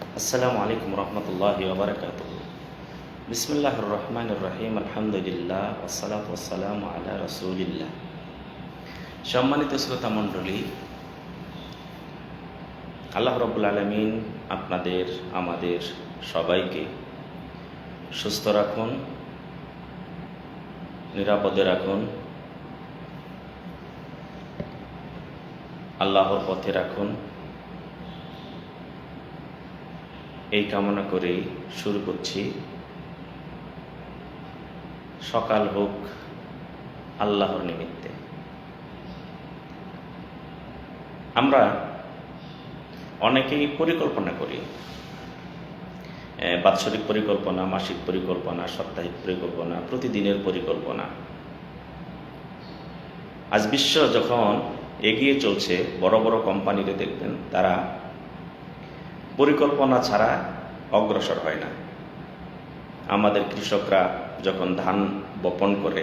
আসসালামু আলাইকুম রহমতুল্লাহ ওবরাকাত বিসমুল্লাহ রহমান রহিম, আলহামদুলিল্লাহ ওসালাত ওসালাম আলা রসুলিল্লাহ। সম্মানিত শ্রোতা মণ্ডলী, আল্লাহ রবুল আলমিন আপনাদের, আমাদের সবাইকে সুস্থ রাখুন, নিরাপদে রাখুন, আল্লাহর পথে রাখুন এই কামনা করেই শুরু করছি। সকাল হোক আল্লাহর নিমিত্তে। আমরা অনেকেই পরিকল্পনা করি। বাৎসরিক পরিকল্পনা, মাসিক পরিকল্পনা, সাপ্তাহিক পরিকল্পনা, প্রতিদিনের পরিকল্পনা। আজ বিশ্ব যখন এগিয়ে চলছে, বড় বড় কোম্পানিতে দেখবেন, তারা পরিকল্পনা ছাড়া অগ্রসর হয় না। আমাদের কৃষকরা যখন ধান বপন করে,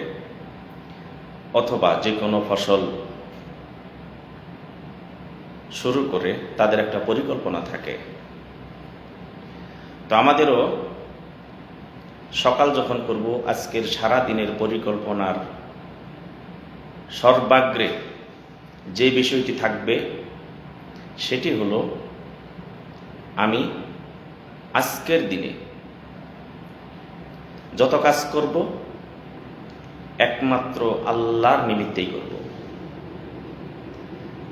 অথবা যে কোনো ফসল শুরু করে, তাদের একটা পরিকল্পনা থাকে। তো আমাদেরও সকাল যখন করব, আজকের সারা দিনের পরিকল্পনার সর্বাগ্রে যে বিষয়টি থাকবে, সেটি হলো আমি আজকের দিনে যত কাজ করব, একমাত্র আল্লাহর নিমিত্তেই করব।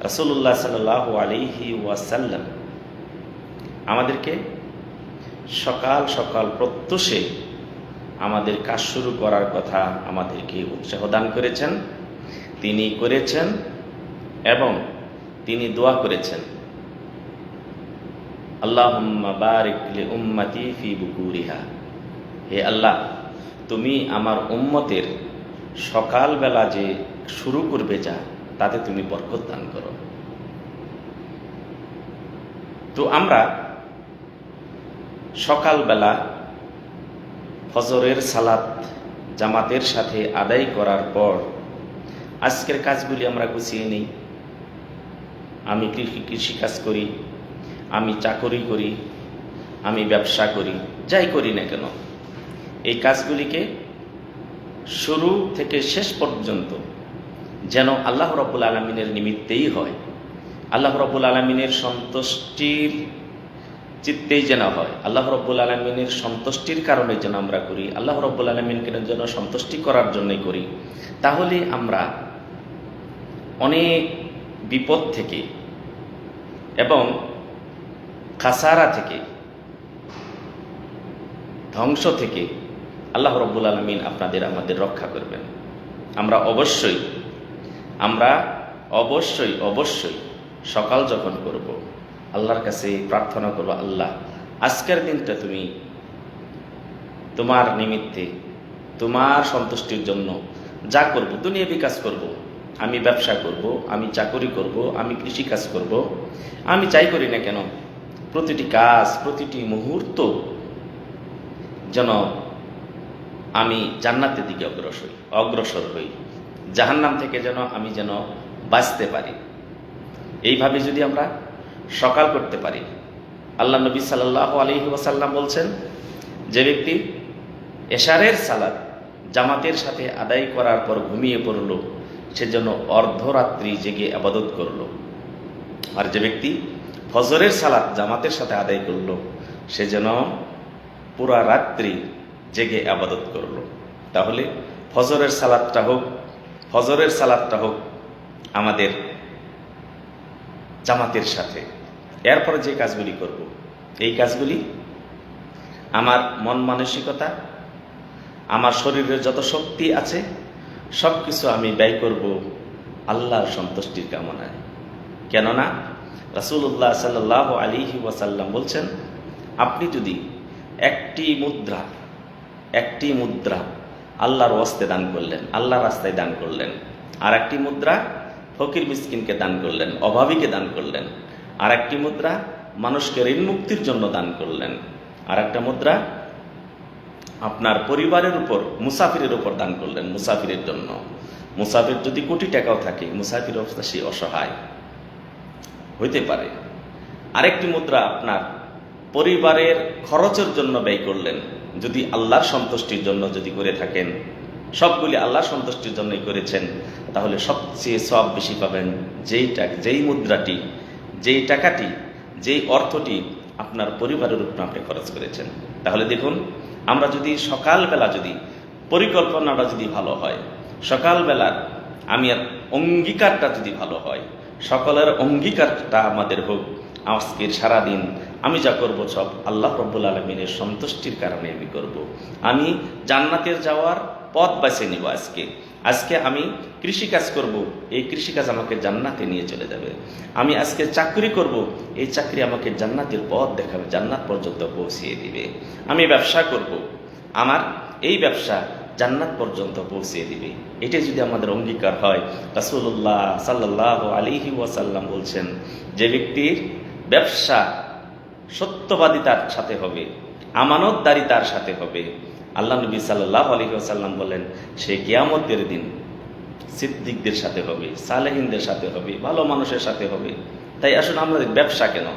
রাসূলুল্লাহ সাল্লাল্লাহু আলাইহি ওয়াসাল্লাম আমাদেরকে সকাল সকাল প্রত্যুষে আমাদের কাজ শুরু করার কথা আমাদেরকে উৎসাহ দান করেছেন। তিনি করেছেন এবং তিনি দোয়া করেছেন। আল্লাহুম্মা বারিক লি উম্মতি ফি বুকুরিহা। হে আল্লাহ, তুমি আমার উম্মতের সকালবেলা যে শুরু করবে যা, তাতে তুমি বরকত দান করো। তো আমরা সকালবেলা ফজরের সালাত জামাতের সাথে আদায় করার পর আজকের কাজগুলি আমরা গুছিয়ে নিই। আমি কৃষি কৃষিকাজ করি। আমি চাকরি করি, আমি ব্যবসা করি, যাই করি না কেন, এই কাজগুলিকে শুরু থেকে শেষ পর্যন্ত যেন আল্লাহ রব্বুল আলমিনের নিমিত্তেই হয়, আল্লাহ রব্বুল আলমিনের সন্তুষ্টির চিত্তেই যেন হয়, আল্লাহ রব্বুল আলমিনের সন্তুষ্টির কারণে যেন আমরা করি, আল্লাহ রব্বুল আলমিনকে যেন সন্তুষ্টি করার জন্যই করি, তাহলে আমরা অনেক বিপদ থেকে এবং খাসারা থেকে, ধ্বংস থেকে আল্লাহ রব্বুল আলমিন আপনাদের আমাদের রক্ষা করবেন। আমরা অবশ্যই আমরা অবশ্যই অবশ্যই সকাল যখন করব, আল্লাহর কাছে প্রার্থনা করব, আল্লাহ, আজকের দিনটা তুমি তোমার নিমিত্তে, তোমার সন্তুষ্টির জন্য যা করব দুনিয়া বিকাশ করব। আমি ব্যবসা করব, আমি চাকরি করব, আমি কৃষিকাজ করব। আমি চাই করি না কেন প্রতিটি কাজ, প্রতিটি মুহূর্ত যেন আমি জান্নাতের দিকে অগ্রসর অগ্রসর হই। জাহান্নাম থেকে যেন আমি যেন বাঁচতে পারি। এইভাবে যদি আমরা সকাল করতে পারি, আল্লাহ নবী সাল্লাহ আলহি ওয়াসাল্লাম বলছেন, যে ব্যক্তি এশারের সালাদ জামাতের সাথে আদায় করার পর ঘুমিয়ে পড়ল, সে যেন অর্ধরাত্রি জেগে আবাদত করল। আর যে ব্যক্তি ফজরের সালাদ জামাতের সাথে আদায় করল। সে যেন পুরা রাত্রি জেগে আবাদত করল। তাহলে ফজরের সালাদটা হোক, ফজরের সালাদটা হোক আমাদের জামাতের সাথে। এরপরে যে কাজগুলি করব। এই কাজগুলি আমার মন মানসিকতা, আমার শরীরের যত শক্তি আছে সব কিছু আমি ব্যয় করব আল্লাহর সন্তুষ্টির কামনায়। কেননা রাসুল্লাহ সাল্লাহ আলিহি ওয়াসাল্লাম বলছেন, আপনি যদি একটি মুদ্রা একটি মুদ্রা আল্লাহর ওয়াস্তে দান করলেন, আল্লাহর রাস্তায় দান করলেন আর একটি মুদ্রা ফকির মিসকিনকে দান করলেন, অভাবীকে দান করলেন আর একটি মুদ্রা মানুষকে ঋণ মুক্তির জন্য দান করলেন আর একটা মুদ্রা আপনার পরিবারের উপর, মুসাফিরের উপর দান করলেন, মুসাফিরের জন্য। মুসাফির যদি কোটি টাকাও থাকে মুসাফির অবস্থা সে অসহায়। হইতে পারে। আরেকটি মুদ্রা আপনার পরিবারের খরচের জন্য ব্যয় করলেন, যদি আল্লাহর সন্তুষ্টির জন্য যদি করে থাকেন। সবগুলি আল্লাহর সন্তুষ্টির জন্যই করেছেন, তাহলে সবচেয়ে সব বেশি পাবেন যেই টাকা, যেই মুদ্রাটি, যেই টাকাটি, যেই অর্থটি আপনার পরিবারের উপর আপনি খরচ করেছেন। তাহলে দেখুন, আমরা যদি সকালবেলা যদি, পরিকল্পনাটা যদি ভালো হয়, সকালবেলার আমি অঙ্গীকারটা যদি ভালো হয় সকলের অঙ্গীকারটা আমাদের হোক। আজকের সারাদিন আমি যা করব সব আল্লাহ রব্বুল আলমিনের সন্তুষ্টির কারণে আমি করব। আমি জান্নাতের যাওয়ার পথ বাছে নিব আজকে। আজকে আমি কৃষিকাজ করব, এই কৃষিকাজ আমাকে জান্নাতে নিয়ে চলে যাবে। আমি আজকে চাকরি করব, এই চাকরি আমাকে জান্নাতের পথ দেখাবে, জান্নাত পর্যন্ত পৌঁছিয়ে দিবে। আমি ব্যবসা করব, আমার এই ব্যবসা জান্নাত পর্যন্ত পৌঁছিয়ে দিবে। এটাই যদি আমাদের অঙ্গীকার হয় রাসুল্লাহ সাল্লাহ আলিহি ওয়াসাল্লাম বলছেন, যে ব্যক্তির ব্যবসা সত্যবাদিতার সাথে হবে, আমানতদারি তার সাথে হবে। আল্লাহ নবী সাল্লাহ আলী আসাল্লাম বলেন, সে কিয়ামতের দিন সিদ্দিকদের সাথে হবে, সালেহিনদের সাথে হবে, ভালো মানুষের সাথে হবে। তাই আসলে আমাদের ব্যবসা কেন?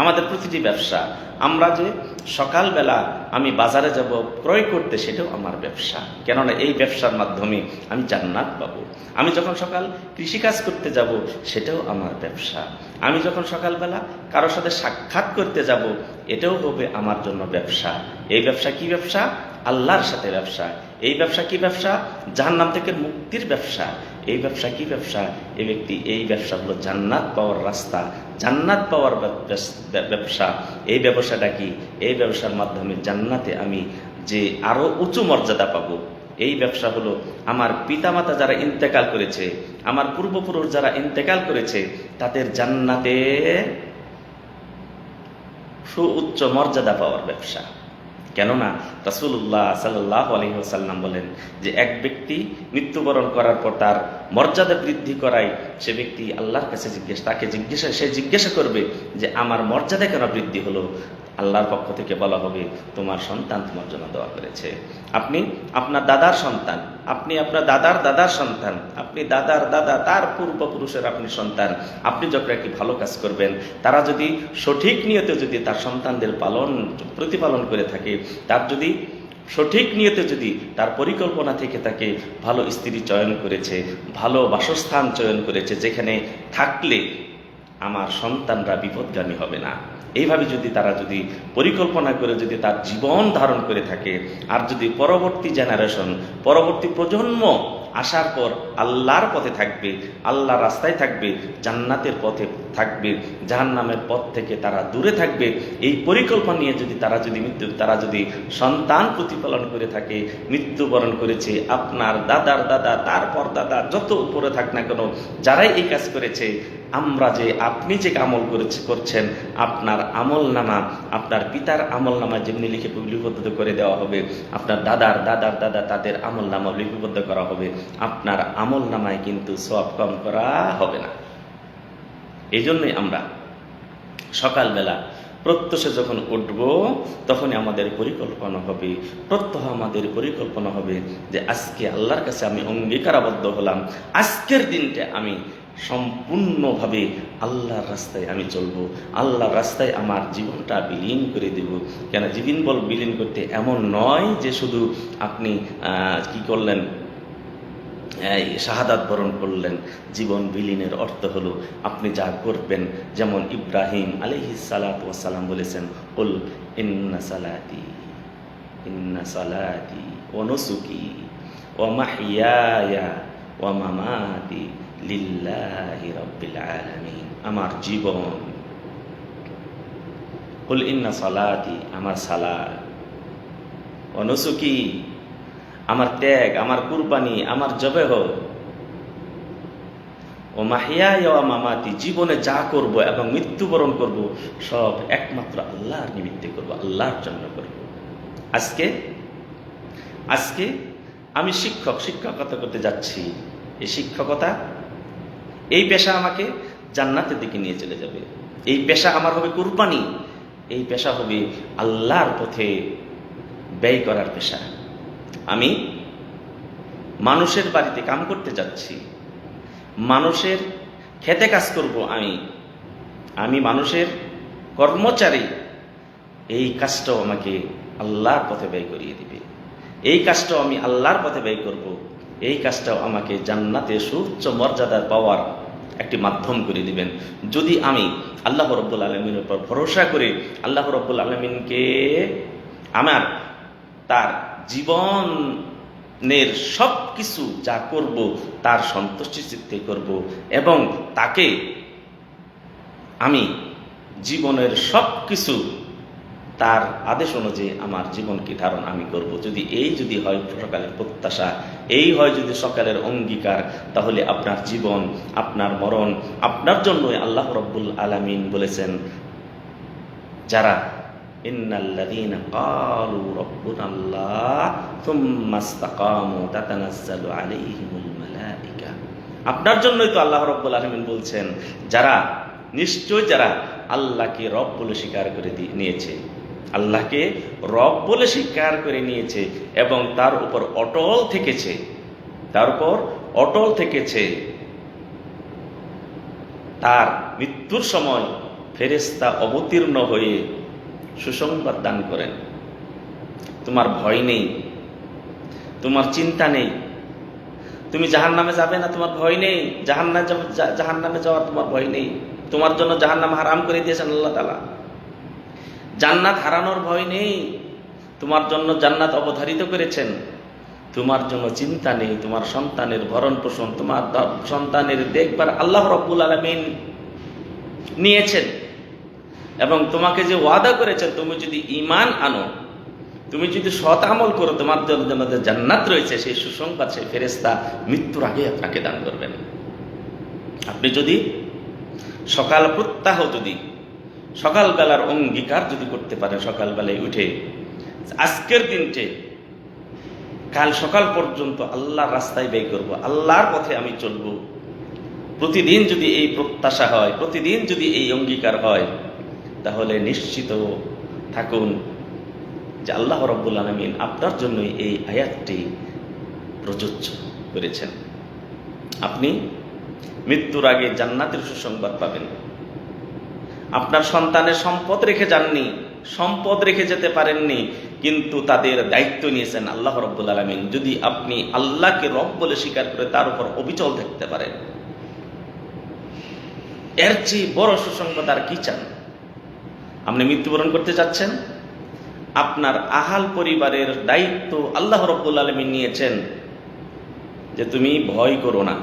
আমাদের প্রতিটি ব্যবসা, আমরা যে সকালবেলা আমি বাজারে যাব, ক্রয় করতে সেটাও আমার ব্যবসা। কেননা এই ব্যবসার মাধ্যমে আমি জান্নাত পাবো। আমি যখন সকাল কৃষিকাজ করতে যাব, সেটাও আমার ব্যবসা। আমি যখন সকালবেলা কারোর সাথে সাক্ষাৎ করতে যাব, এটাও হবে আমার জন্য ব্যবসা। এই ব্যবসা কি ব্যবসা? আল্লাহর সাথে ব্যবসা। এই ব্যবসা কি ব্যবসা? জাহান্নাম থেকে মুক্তির ব্যবসা। এই ব্যবসা কি ব্যবসা? এই ব্যক্তি এই ব্যবসা হলো জান্নাত পাওয়ার রাস্তা। জান্নাত পাওয়ার ব্যবসা। এই ব্যবসাটা কি? এই ব্যবসার মাধ্যমে জান্নাতে আমি যে আরও উঁচু মর্যাদা পাবো। এই ব্যবসা হলো আমার পিতামাতা যারা ইন্তেকাল করেছে, আমার পূর্বপুরুষ যারা ইন্তেকাল করেছে, তাদের জান্নাতে সুউচ্চ মর্যাদা পাওয়ার ব্যবসা। কেননা রাসুল্লাহ সাল্লাহ আলহিহাসাল্লাম বলেন যে এক ব্যক্তি মৃত্যুবরণ করার পর তার মর্যাদা বৃদ্ধি করায় সে ব্যক্তি আল্লাহর কাছে জিজ্ঞেস তাকে জিজ্ঞাসা সে জিজ্ঞাসা করবে যে আমার মর্যাদা কেন বৃদ্ধি হলো? আল্লাহর পক্ষ থেকে বলা হবে, তোমার সন্তান তোমার জন্য দোয়া করেছে। আপনি আপনার দাদার সন্তান, আপনি আপনার দাদার দাদার সন্তান, আপনি দাদার দাদা, তার পূর্বপুরুষের আপনি সন্তান, আপনি যখন একটি ভালো কাজ করবেন, তারা যদি সঠিক নিয়তে যদি তার সন্তানদের পালন, প্রতিপালন করে থাকে, তার যদি সঠিক নিয়তে যদি তার পরিকল্পনা থেকে তাকে ভালো স্ত্রী চয়ন করেছে, ভালো বাসস্থান চয়ন করেছে, যেখানে থাকলে আমার সন্তানরা বিপদগামী হবে না। এইভাবে যদি তারা যদি পরিকল্পনা করে, যদি তার জীবন ধারণ করে থাকে, আর যদি পরবর্তী জেনারেশন পরবর্তী প্রজন্ম আসার পর আল্লাহর পথে থাকবে আল্লাহ রাস্তায় থাকবে, জান্নাতের পথে থাকবে, জাহান্নামের পথ থেকে তারা দূরে থাকবে, এই পরিকল্পনা নিয়ে যদি তারা যদি মৃত্যু, তারা যদি সন্তান প্রতিপালন করে থাকে, মৃত্যুবরণ করেছে, আপনার দাদার দাদা, তারপর দাদা, যত উপরে থাক না কেন, যারাই এই কাজ করেছে আমরা যে আপনি যে আমল করেছে, করছেন, আপনার আমল নামা, আপনার পিতার আমল নামা যেমনি লিখে লিপিবদ্ধ করে দেওয়া হবে, আপনার দাদার দাদার, দাদা তাদের আমল নামা লিপিবদ্ধ করা হবে, আপনার আমল নামায় কিন্তু সব কম করা হবে না। এই জন্যই আমরা সকালবেলা প্রত্যুষে যখন উঠব, তখনই আমাদের পরিকল্পনা হবে, প্রত্যহ আমাদের পরিকল্পনা হবে যে আজকে আল্লাহর কাছে আমি অঙ্গীকারাবদ্ধ হলাম, আজকের দিনটা আমি সম্পূর্ণভাবে আল্লাহর রাস্তায় আমি চলব, আল্লাহর রাস্তায় আমার জীবনটা বিলীন করে দেব। কেন জীবন বল বিলীন করতে এমন নয় যে শুধু আপনি কি করলেন? শাহাদাত বরণ করলেন, জীবন বিলীনের অর্থ হলো আপনি যা করবেন, যেমন ইব্রাহিম আলিহি আলহি সালাম বলেছেন উল ইন্না সালাতি ইন্না সালাতি ও নসুকি ও মাহিয়া ও মামাতি আমার জীবন। ইন্না সালাতি, আমার সালাত। অনুসুকি, আমার ত্যাগ, আমার কুরবানি, আমার জবে হোক ও মাহিয়া মামাতি, জীবনে যা করব এবং মৃত্যুবরণ করব, সব একমাত্র আল্লাহর নিমিত্তে করব, আল্লাহর জন্য করব। আজকে আজকে আমি শিক্ষক, শিক্ষকতা করতে যাচ্ছি। এই শিক্ষকতা এই পেশা আমাকে জান্নাতের দিকে নিয়ে চলে যাবে। এই পেশা আমার হবে কুরবানি, এই পেশা হবে আল্লাহর পথে ব্যয় করার পেশা। আমি মানুষের বাড়িতে কাম করতে যাচ্ছি, মানুষের খেতে কাজ করব আমি আমি মানুষের কর্মচারী, এই কাজটাও আমাকে আল্লাহর পথে ব্যয় করিয়ে দিবে। এই কাজটাও আমি আল্লাহর পথে ব্যয় করব এই কাজটাও আমাকে জান্নাতে সুউচ্চ মর্যাদা পাওয়ার একটি মাধ্যম করে দিবেন। যদি আমি আল্লাহ রব্বুল আলমিনের উপর ভরসা করে আল্লাহ রব্বুল আলমিনকে আমার তার জীবনের সব কিছু যা করব, তার সন্তুষ্টি চিত্তে করব এবং তাকে আমি জীবনের সব কিছু তার আদেশ অনুযায়ী আমার জীবনকে ধারণ আমি করব? যদি এই যদি হয় সকালের প্রত্যাশা, এই হয় যদি সকালের অঙ্গীকার, তাহলে আপনার জীবন, আপনার মরণ, আপনার জন্যই আল্লাহ রব্বুল আলামিন বলেছেন, যারা আপনার জন্যই তো আল্লাহ রব্বুল আলামিন বলছেন, যারা নিশ্চয় যারা আল্লাহকে রব বলে স্বীকার করে নিয়েছে। আল্লাহকে রব বলে স্বীকার করে নিয়েছে এবং তার উপর অটল থেকেছে। তার উপর অটল থেকেছে। তার মৃত্যুর সময় ফেরেস্তা অবতীর্ণ হয়ে সুসংবাদ দান করেন। তোমার ভয় নেই, তোমার চিন্তা নেই। তুমি জাহান নামে যাবে না, তোমার ভয় নেই। জাহান জাহান নামে যাওয়ার তোমার ভয় নেই। তোমার জন্য জাহান নাম হারাম করে দিয়েছেন আল্লাহ তালা জান্নাত হারানোর ভয় নেই। তোমার জন্য জান্নাত অবধারিত করেছেন। তোমার জন্য চিন্তা নেই। তোমার সন্তানের ভরণ পোষণ, তোমার সন্তানের দেখবার আল্লাহ রব্বুল আলমিন নিয়েছেন। এবং তোমাকে যে ওয়াদা করেছেন, তুমি যদি ইমান আনো, তুমি যদি সৎ আমল করো, তোমার জন্য জান্নাত রয়েছে, সেই সুসংবাদ, সেই ফেরেস্তা মৃত্যুর আগে আপনাকে দান করবেন। আপনি যদি সকাল প্রত্যাহ যদি সকালবেলার অঙ্গীকার যদি করতে পারে সকালবেলায় উঠে, আজকের দিনটে, কাল সকাল পর্যন্ত আল্লাহর রাস্তায় ব্যয় করব, আল্লাহর পথে আমি চলব। প্রতিদিন যদি এই প্রত্যাশা হয়, প্রতিদিন যদি এই অঙ্গীকার হয়, তাহলে নিশ্চিত থাকুন যে আল্লাহ রব্বুল আলমিন আপনার জন্যই এই আয়াতটি প্রযোজ্য করেছেন। আপনি মৃত্যুর আগে জান্নাতের সুসংবাদ পাবেন। আপনার সন্তানের সম্পদ রেখে যাননি, সম্পদ রেখে যেতে পারেননি, কিন্তু তাদের দায়িত্ব নিয়েছেন আল্লাহ রব্বুল আলমিন। যদি আপনি আল্লাহকে রব বলে স্বীকার করে তার উপর অবিচল থাকতে পারেন। এর চেয়ে বড় সুসংবাদ আর কি চান? আপনি মৃত্যুবরণ করতে চাচ্ছেন? আপনার আহাল পরিবারের দায়িত্ব আল্লাহ রব্বুল আলমিন নিয়েছেন যে তুমি ভয় করো না,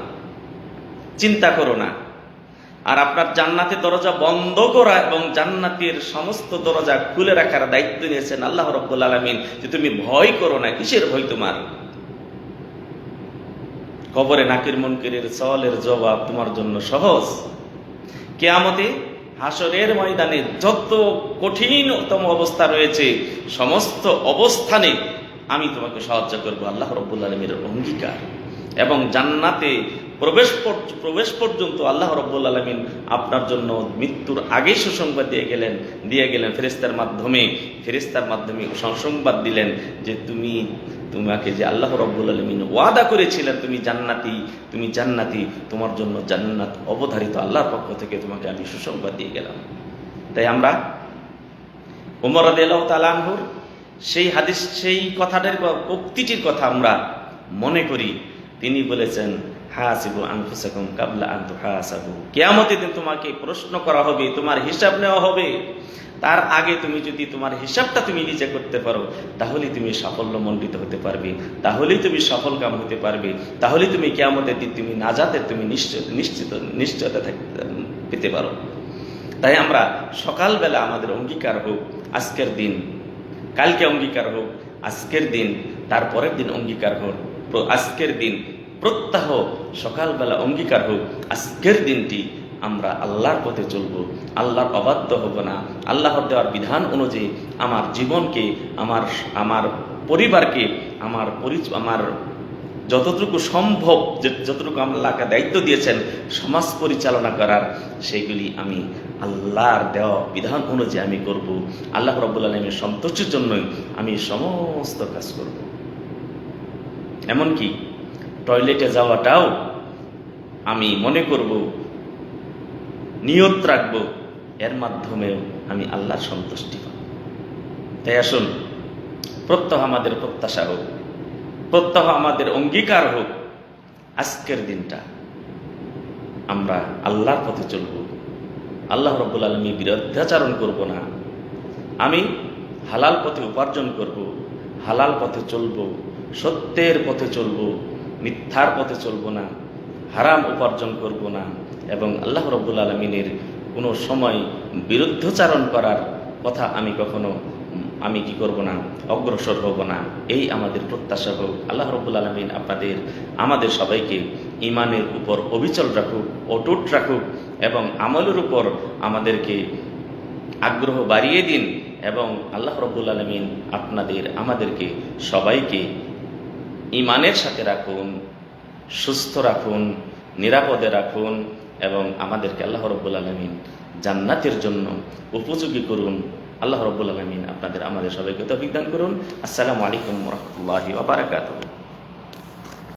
চিন্তা করো না। আর আপনার জান্নাতের দরজা বন্ধ করা এবং জান্নাতের সমস্ত দরজা খুলে রাখার দায়িত্ব নিয়েছেন আল্লাহ রব্বুল আলমিন যে তুমি ভয় করো না, কিসের ভয় তোমার? কবরে নাকির মনকিরের সওয়ালের জবাব তোমার জন্য সহজ। কেয়ামতে হাসরের ময়দানে যত কঠিনতম অবস্থা রয়েছে, সমস্ত অবস্থানে আমি তোমাকে সাহায্য করব আল্লাহ রব্বুল আলমীর অঙ্গীকার। এবং জান্নাতে প্রবেশ পর- প্রবেশ পর্যন্ত আল্লাহ রব্বুল আলমিন আপনার জন্য মৃত্যুর আগেই সুসংবাদ দিয়ে গেলেন দিয়ে গেলেন ফেরেস্তার মাধ্যমে। ফেরেস্তার মাধ্যমে সুসংবাদ দিলেন যে তুমি, তোমাকে যে আল্লাহ রব্বুল আলমিন ওয়াদা করেছিলেন, তুমি জান্নাতি তুমি জান্নাতি, তোমার জন্য জান্নাত অবধারিত আল্লাহর পক্ষ থেকে তোমাকে আমি সুসংবাদ দিয়ে গেলাম। তাই আমরা উমর আল্লাহ তালানহুর সেই হাদিস, সেই কথাটার উক্তিটির কথা আমরা মনে করি। তিনি বলেছেন হাসিবু আনফুসাকুম কাবলা আনতু হাসাবু দিন তোমাকে প্রশ্ন করা হবে, তোমার হিসাব নেওয়া হবে। তার আগে তুমি যদি তোমার হিসাবটা তুমি নিজে করতে পারো, তাহলে তুমি সাফল্যমণ্ডিত হতে পারবে, তাহলেই তুমি সফল কাম হতে পারবে তাহলে তুমি কেয়ামতের দিন তুমি নাজাতে তুমি নিশ্চিত নিশ্চিত, নিশ্চয়তা পেতে পারো। তাই আমরা সকালবেলা আমাদের অঙ্গীকার হোক, আজকের দিন, কালকে অঙ্গীকার হোক, আজকের দিন, তারপরের দিন অঙ্গীকার হোক আজকের দিন প্রত্যাহ সকালবেলা অঙ্গীকার হোক, আজকের দিনটি আমরা আল্লাহর পথে চলব। আল্লাহর অবাধ্য হব না। আল্লাহর দেওয়ার বিধান অনুযায়ী আমার জীবনকে, আমার আমার পরিবারকে, আমার পরিচ- আমার যতটুকু সম্ভব, যে, যতটুকু আল্লাহকে দায়িত্ব দিয়েছেন, সমাজ পরিচালনা করার সেগুলি আমি আল্লাহর দেওয়া বিধান অনুযায়ী আমি করব। আল্লাহ রব্বুল আলমের সন্তুষ্টির জন্যই আমি সমস্ত কাজ করব। এমনকি টয়লেটে যাওয়াটাও আমি মনে করব, নিয়ত রাখব, এর মাধ্যমেও আমি আল্লাহর সন্তুষ্টি পাব। তাই আসুন, প্রত্যহ আমাদের প্রত্যাশা হোক, প্রত্যহ আমাদের অঙ্গীকার হোক, আজকের দিনটা আমরা আল্লাহর পথে চলব। আল্লাহ রব্বুল আলমী বিরুদ্ধাচারণ করব না। আমি হালাল পথে উপার্জন করব, হালাল পথে চলব, সত্যের পথে চলব মিথ্যার পথে চলব না, হারাম উপার্জন করব না এবং আল্লাহ রব্বুল আলমিনের কোনো সময় বিরুদ্ধচারণ করার কথা আমি কখনো, আমি কি করব না, অগ্রসর হব না, এই আমাদের প্রত্যাশা হোক। আল্লাহ রব্বুল আলমিন আপনাদের, আমাদের সবাইকে ইমানের উপর অবিচল রাখুক, অটুট রাখুক এবং আমলের উপর আমাদেরকে আগ্রহ বাড়িয়ে দিন এবং আল্লাহ রব্বুল আলমিন আপনাদের, আমাদেরকে সবাইকে ইমানের সাথে রাখুন, সুস্থ রাখুন, নিরাপদে রাখুন এবং আমাদেরকে আল্লাহ রব্বুল আলমিন জান্নাতের জন্য উপযোগী করুন। আল্লাহ রব্বুল আলমিন আপনাদের আমাদের সবাইকে তফিক দান করুন। আসসালামু আলাইকুম রহমতুল্লাহি ওবরাকাতুহ